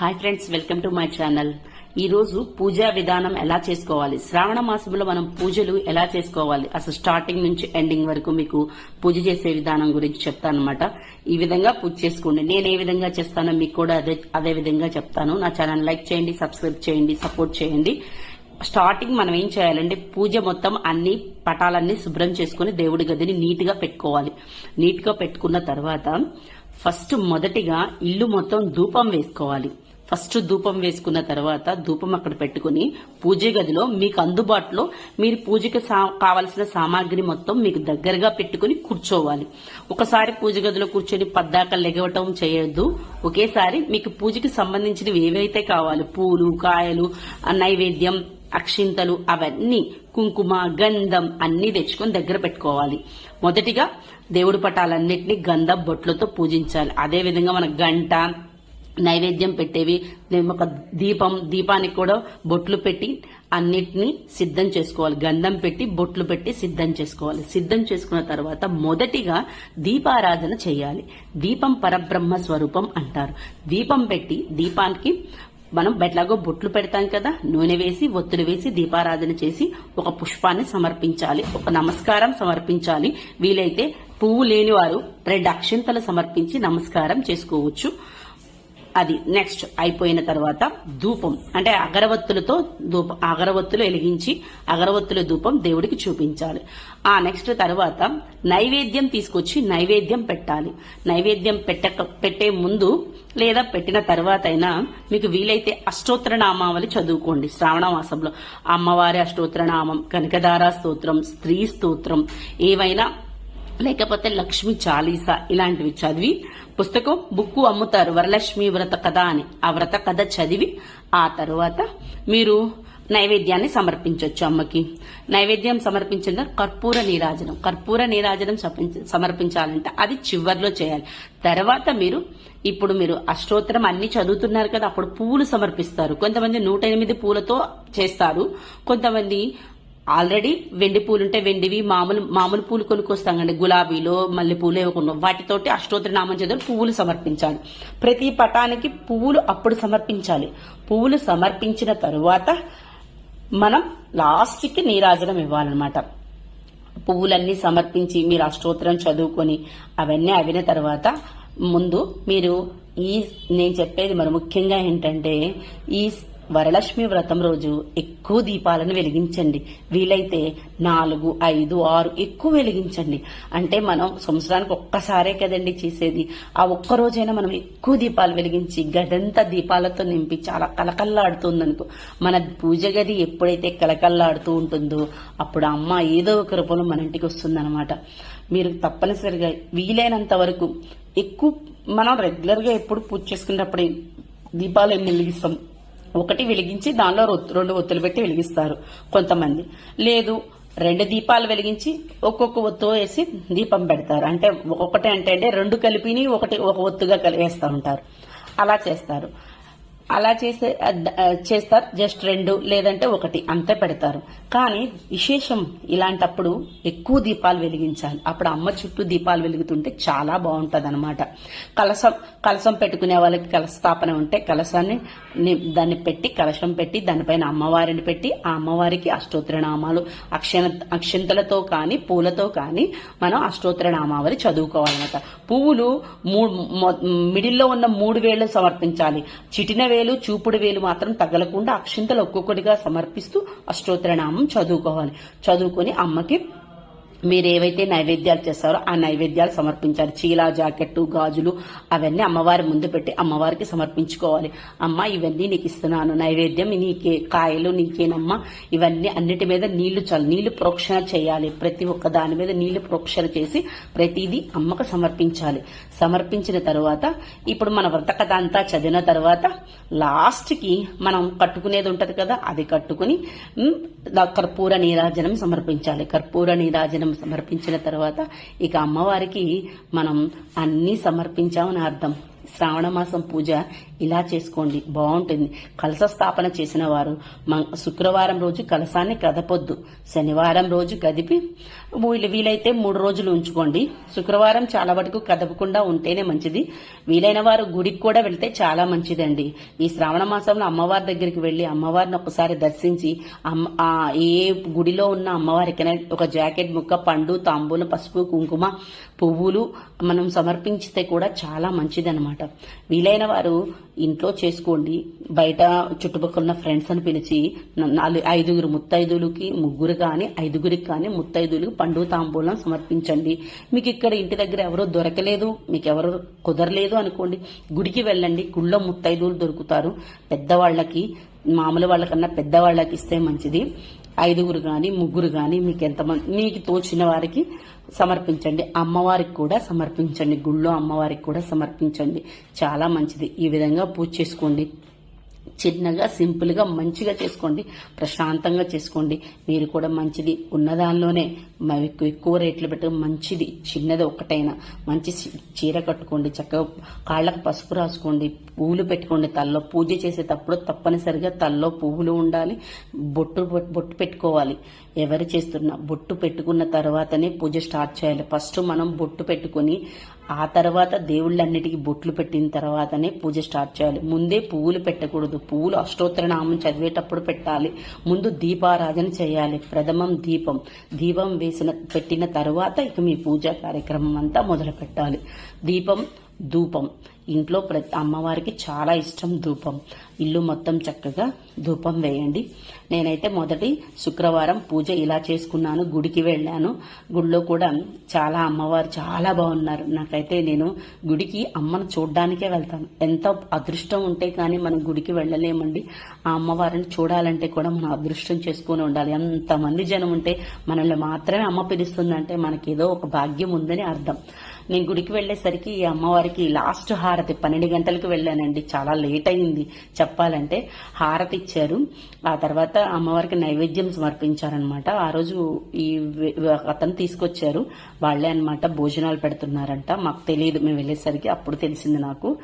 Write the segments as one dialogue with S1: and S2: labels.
S1: Hi friends welcome to my channel. ఈ రోజు పూజా విధానం ఎలా చేసుకోవాలి? శ్రావణ మాసంలో మనం పూజలు ఎలా చేసుకోవాలి? అసలు స్టార్టింగ్ నుంచి ఎండింగ్ వరకు మీకు పూజ చేసే విధానం గురించి చెప్తానమాట ఈ విధంగా పూజ చేసుకోండి. నేను ఏ విధంగా చేస్తానో మీకు కూడా అదే అదే విధంగా చెప్తాను. నా ఛానల్ లైక్ చేయండి సబ్స్క్రైబ్ చేయండి సపోర్ట్ చేయండి. స్టార్టింగ్ మనం ఏం చేయాలంటే పూజ మొత్తం అన్ని పటాలన్నీ శుభ్రం చేసుకుని దేవుడి గదిని నీట్గా పెట్టుకోవాలి. నీట్గా పెట్టుకున్న తర్వాత ఫస్ట్ మొదటిగా ఇల్లు మొత్తం ధూపం వేసుకోవాలి. ఫస్ట్ ధూపం వేసుకున్న తర్వాత ధూపం అక్కడ పెట్టుకుని పూజ గదిలో మీకు అందుబాటులో మీరు పూజకి సా- కావలసిన సామాగ్రి మొత్తం మీకు దగ్గరగా పెట్టుకుని కూర్చోవాలి. ఒకసారి పూజ గదిలో కూర్చొని పద్దాక లెగవటం చేయొద్దు. ఒకేసారి మీకు పూజకి సంబంధించినవి ఏవైతే కావాలి పూలు కాయలు నైవేద్యం అక్షింతలు అవన్నీ కుంకుమ గంధం అన్ని తెచ్చుకొని దగ్గర పెట్టుకోవాలి. మొదటిగా దేవుడి పటాలన్నింటినీ గంధం బొట్లతో పూజించాలి. అదేవిధంగా మన గంట నైవేద్యం పెట్టేవి ఒక దీపం దీపానికి కూడా బొట్లు పెట్టి అన్నిటినీ సిద్ధం చేసుకోవాలి. గంధం పెట్టి బొట్లు పెట్టి సిద్ధం చేసుకోవాలి. సిద్ధం చేసుకున్న తర్వాత మొదటిగా దీపారాధన చేయాలి. దీపం పరబ్రహ్మ స్వరూపం అంటారు. దీపం పెట్టి దీపానికి మనం బెట్లాగో బొట్లు పెడతాం కదా నూనె వేసి ఒత్తులు వేసి దీపారాధన చేసి ఒక పుష్పాన్ని సమర్పించాలి. ఒక నమస్కారం సమర్పించాలి. వీలైతే పువ్వు లేని వారు రెండు అక్షింతలు సమర్పించి నమస్కారం చేసుకోవచ్చు. అది నెక్స్ట్ అయిపోయిన తర్వాత ధూపం అంటే అగరవత్తులతో ధూపం అగరవత్తులు వెలిగించి అగరవత్తుల ధూపం దేవుడికి చూపించాలి. ఆ నెక్స్ట్ తర్వాత నైవేద్యం తీసుకొచ్చి నైవేద్యం పెట్టాలి. నైవేద్యం పెట్టక పెట్టే ముందు లేదా పెట్టిన తర్వాత అయినా మీకు వీలైతే అష్టోత్తర నామావళి చదువుకోండి శ్రావణ మాసంలో. అమ్మవారి అష్టోత్తర నామం కనకదార స్తోత్రం స్త్రీ స్తోత్రం ఏవైనా లేకపోతే లక్ష్మి చాలీసా ఇలాంటివి చదివి పుస్తకం బుక్కు అమ్ముతారు. వరలక్ష్మి వ్రత కథ అని. ఆ వ్రత కథ చదివి ఆ తరువాత మీరు నైవేద్యాన్ని సమర్పించవచ్చు అమ్మకి. నైవేద్యం సమర్పించిన కర్పూర నీరాజనం. కర్పూర నీరాజనం సమర్పించాలంటే. అది చివర్లో చేయాలి. తర్వాత మీరు ఇప్పుడు మీరు అష్టోత్తరం అన్ని చదువుతున్నారు కదా అప్పుడు పువ్వులు సమర్పిస్తారు. కొంతమంది నూట ఎనిమిది పూలతో చేస్తారు. కొంతమంది ఆల్రెడీ వెండి పూలు ఉంటే వెండివి మామూలు మామూలు పూలు కొనుక్కొస్తామండి గులాబీలో మల్లెపూలు వాటితోటి అష్టోత్తర నామం చదువు పువ్వులు సమర్పించాలి. ప్రతి పటానికి పువ్వులు అప్పుడు సమర్పించాలి. పువ్వులు సమర్పించిన తరువాత మనం లాస్ట్కి నీరాజనం ఇవ్వాలన్నమాట. పువ్వులన్నీ సమర్పించి మీరు అష్టోత్తరం చదువుకొని అవన్నీ అవిన తర్వాత ముందు మీరు ఈ నేను చెప్పేది మరి ముఖ్యంగా ఏంటంటే ఈ వరలక్ష్మి వ్రతం రోజు ఎక్కువ దీపాలను వెలిగించండి. వీలైతే నాలుగు ఐదు ఆరు ఎక్కువ వెలిగించండి. అంటే మనం సంవత్సరానికి ఒక్కసారే కదండి చేసేది. ఆ ఒక్క రోజైనా మనం ఎక్కువ దీపాలు వెలిగించి గదంతా దీపాలతో నింపి చాలా కలకల్లాడుతుంది అనుకో మన పూజ గది ఎప్పుడైతే కలకల్లాడుతూ ఉంటుందో అప్పుడు అమ్మ ఏదో ఒక రూపంలో మన ఇంటికి వస్తుందన్నమాట. మీరు తప్పనిసరిగా వీలైనంత వరకు ఎక్కువ మనం రెగ్యులర్గా ఎప్పుడు పూజ చేసుకునేటప్పుడు దీపాలు ఎన్ని వెలిగిస్తాం? ఒకటి వెలిగించి దానిలో రెండు ఒత్తులు పెట్టి వెలిగిస్తారు కొంతమంది. లేదు రెండు దీపాలు వెలిగించి ఒక్కొక్క ఒత్తు వేసి దీపం పెడతారు. అంటే ఒకటి అంటే అంటే రెండు కలిపిని ఒకటి ఒక ఒత్తుగా కలి- వేస్తూ ఉంటారు. అలా చేస్తారు. అలా చేసే చేస్తారు. జస్ట్ రెండు లేదంటే ఒకటి అంతే పెడతారు. కానీ విశేషం ఇలాంటప్పుడు ఎక్కువ దీపాలు వెలిగించాలి. అప్పుడు అమ్మ చుట్టూ దీపాలు వెలుగుతుంటే చాలా బాగుంటుంది అనమాట కలసం కలసం పెట్టుకునే వాళ్ళకి కలస్థాపన ఉంటే కలశాన్ని దాన్ని పెట్టి కలశం పెట్టి దానిపైన అమ్మవారిని పెట్టి ఆ అమ్మవారికి అష్టోత్తరనామాలు అక్షర అక్షంతలతో కానీ పూలతో కానీ మనం అష్టోత్తరనామావళి చదువుకోవాలన్నమాట. పువ్వులు మూడు మొ- మిడిల్లో ఉన్న మూడు వేళ్ళు సమర్పించాలి. చిటిన వేలు చూపుడు వేలు మాత్రం తగలకుండా అక్షింతలు ఒక్కొక్కటిగా సమర్పిస్తూ అష్టోత్తరనామం చదువుకోవాలి. చదువుకొని అమ్మకి మీరు ఏవైతే నైవేద్యాలు చేస్తారో ఆ నైవేద్యాలు సమర్పించాలి. చీల జాకెట్టు గాజులు అవన్నీ అమ్మవారి ముందు పెట్టి అమ్మవారికి సమర్పించుకోవాలి. అమ్మ ఇవన్నీ నీకు ఇస్తున్నాను. నైవేద్యం నీకే కాయలు నీకేనమ్మా. ఇవన్నీ అన్నిటి మీద నీళ్ళు చాలు. నీళ్ళు ప్రోక్షణ చేయాలి. ప్రతి ఒక్క దాని మీద నీళ్ళు ప్రోక్షణ చేసి ప్రతిదీ అమ్మకు సమర్పించాలి. సమర్పించిన తర్వాత ఇప్పుడు మన వ్రత కథ అంతా చదివిన తర్వాత లాస్ట్కి మనం కట్టుకునేది ఉంటుంది కదా అది కట్టుకుని కర్పూర నీరాజనం సమర్పించాలి. కర్పూర నీరాజనం సమర్పించిన తర్వాత ఇక అమ్మవారికి మనం అన్నీ సమర్పించామని అర్థం. శ్రావణ మాసం పూజ ఇలా చేసుకోండి బాగుంటుంది. కలస స్థాపన చేసిన వారు శుక్రవారం రోజు కలసాన్ని కదపొద్దు. శనివారం రోజు కదిపి వీలైతే మూడు రోజులు ఉంచుకోండి. శుక్రవారం చాలా వరకు కదపకుండా ఉంటేనే మంచిది. వీలైన వారు గుడికి కూడా వెళ్తే చాలా మంచిదండి. ఈ శ్రావణ మాసంలో అమ్మవారి దగ్గరికి వెళ్ళి అమ్మవారిని ఒకసారి దర్శించి అమ్మ- ఏ గుడిలో ఉన్న అమ్మవారికైనా ఒక జాకెట్ ముక్క పండు తాంబూలం పసుపు కుంకుమ పువ్వులు మనం సమర్పించితే కూడా చాలా మంచిదన్నమాట. వీలైన వారు ఇంట్లో చేసుకోండి. బయట చుట్టుపక్కల ఉన్న ఫ్రెండ్స్ అని పిలిచి నాలుగు ఐదుగురు ముత్తైదులకి ముగ్గురు కానీ ఐదుగురికి కానీ ముత్తైదులకి పండు తాంబూలం సమర్పించండి. మీకు ఇక్కడ ఇంటి దగ్గర ఎవరో దొరకలేదు మీకు ఎవరు కుదరలేదు అనుకోండి గుడికి వెళ్ళండి. గుళ్ళో ముత్తైదులు దొరుకుతారు. పెద్దవాళ్ళకి మామూలు వాళ్ళకన్నా పెద్దవాళ్ళకి ఇస్తే మంచిది. ఐదుగురు కానీ ముగ్గురు కానీ మీకు ఎంతమంది మీకు తోచిన వారికి సమర్పించండి. అమ్మవారికి కూడా సమర్పించండి. గుళ్ళో అమ్మవారికి కూడా సమర్పించండి. చాలా మంచిది. ఈ విధంగా పూజ చేసుకోండి. చిన్నగా సింపుల్గా మంచిగా చేసుకోండి. ప్రశాంతంగా చేసుకోండి. మీరు కూడా మంచిది. ఉన్నదానిలోనే ఎక్కువ ఎక్కువ రేట్లు పెట్టి మంచిది. చిన్నది ఒకటైనా మంచి చీర కట్టుకోండి చక్కగా కాళ్ళకు పసుపు రాసుకోండి పువ్వులు పెట్టుకోండి తల్లో. పూజ చేసేటప్పుడు తప్పనిసరిగా తల్లో పువ్వులు ఉండాలి బొట్టు బొట్టు పెట్టుకోవాలి. ఎవరు చేస్తున్నా బొట్టు పెట్టుకున్న తర్వాతనే పూజ స్టార్ట్ చేయాలి. ఫస్ట్ మనం బొట్టు పెట్టుకుని ఆ తర్వాత దేవుళ్ళన్నిటికీ బొట్లు పెట్టిన తర్వాతనే పూజ స్టార్ట్ చేయాలి. ముందే పువ్వులు పెట్టకూడదు. పువ్వులు అష్టోత్తర నామం చదివేటప్పుడు పెట్టాలి. ముందు దీపారాధన చేయాలి. ప్రథమం దీపం. దీపం వేసిన పెట్టిన తర్వాత ఇక మీ పూజా కార్యక్రమం అంతా మొదలు పెట్టాలి దీపం ధూపం. ఇంట్లో ప్రతి అమ్మవారికి చాలా ఇష్టం ధూపం. ఇల్లు మొత్తం చక్కగా ధూపం వేయండి. నేనైతే మొదటి శుక్రవారం పూజ ఇలా చేసుకున్నాను గుడికి వెళ్ళాను. గుడిలో కూడా చాలా అమ్మవారు చాలా బాగున్నారు. నాకైతే నేను గుడికి అమ్మను చూడ్డానికే వెళ్తాను. ఎంత అదృష్టం ఉంటే కానీ మనం గుడికి వెళ్ళలేమండి. ఆ అమ్మవారిని చూడాలంటే కూడా మనం అదృష్టం చేసుకుని ఉండాలి. ఎంతమంది జనం ఉంటే మనల్ని మాత్రమే అమ్మ పిలుస్తుందంటే మనకేదో ఒక భాగ్యం ఉందని అర్థం. నేను గుడికి వెళ్ళేసరికి ఈ అమ్మవారికి లాస్ట్ హారతి పన్నెండు గంటలకు వెళ్ళానండి. చాలా లేట్ అయింది చెప్పాలంటే. హారతి ఇచ్చారు. ఆ తర్వాత అమ్మవారికి నైవేద్యం సమర్పించారనమాట ఆ రోజు ఈ అతను తీసుకొచ్చారు. వాళ్ళే అన్నమాట భోజనాలు పెడుతున్నారంట. మాకు తెలియదు. మేము వెళ్ళేసరికి అప్పుడు తెలిసింది నాకు.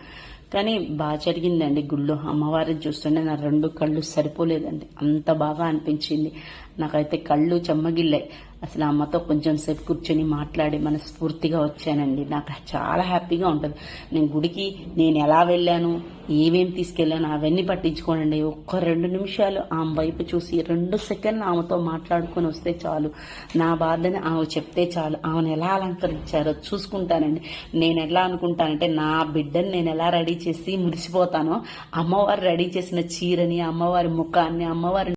S1: కానీ బాగా జరిగిందండి గుళ్ళు. అమ్మవారిని చూస్తుంటే నా రెండు కళ్ళు సరిపోలేదండి. అంత బాగా అనిపించింది. నాకైతే కళ్ళు చెమ్మగిల్లాయి. అసలు అమ్మతో కొంచెం సేపు కూర్చొని మాట్లాడి మనస్ఫూర్తిగా వచ్చానండి. నాకు చాలా హ్యాపీగా ఉంటుంది. నేను గుడికి నేను ఎలా వెళ్ళాను ఏమేమి తీసుకెళ్ళాను అవన్నీ పట్టించుకోనండి. ఒక్క రెండు నిమిషాలు ఆమె వైపు చూసి రెండు సెకండ్లు ఆమెతో మాట్లాడుకొని వస్తే చాలు. నా బాధని ఆమె చెప్తే చాలు. ఆమెను ఎలా అలంకరించారో చూసుకుంటానండి. నేను ఎలా అనుకుంటానంటే నా బిడ్డని నేను ఎలా రెడీ చేసి మురిసిపోతానో అమ్మవారు రెడీ చేసిన చీరని అమ్మవారి ముఖాన్ని అమ్మవారి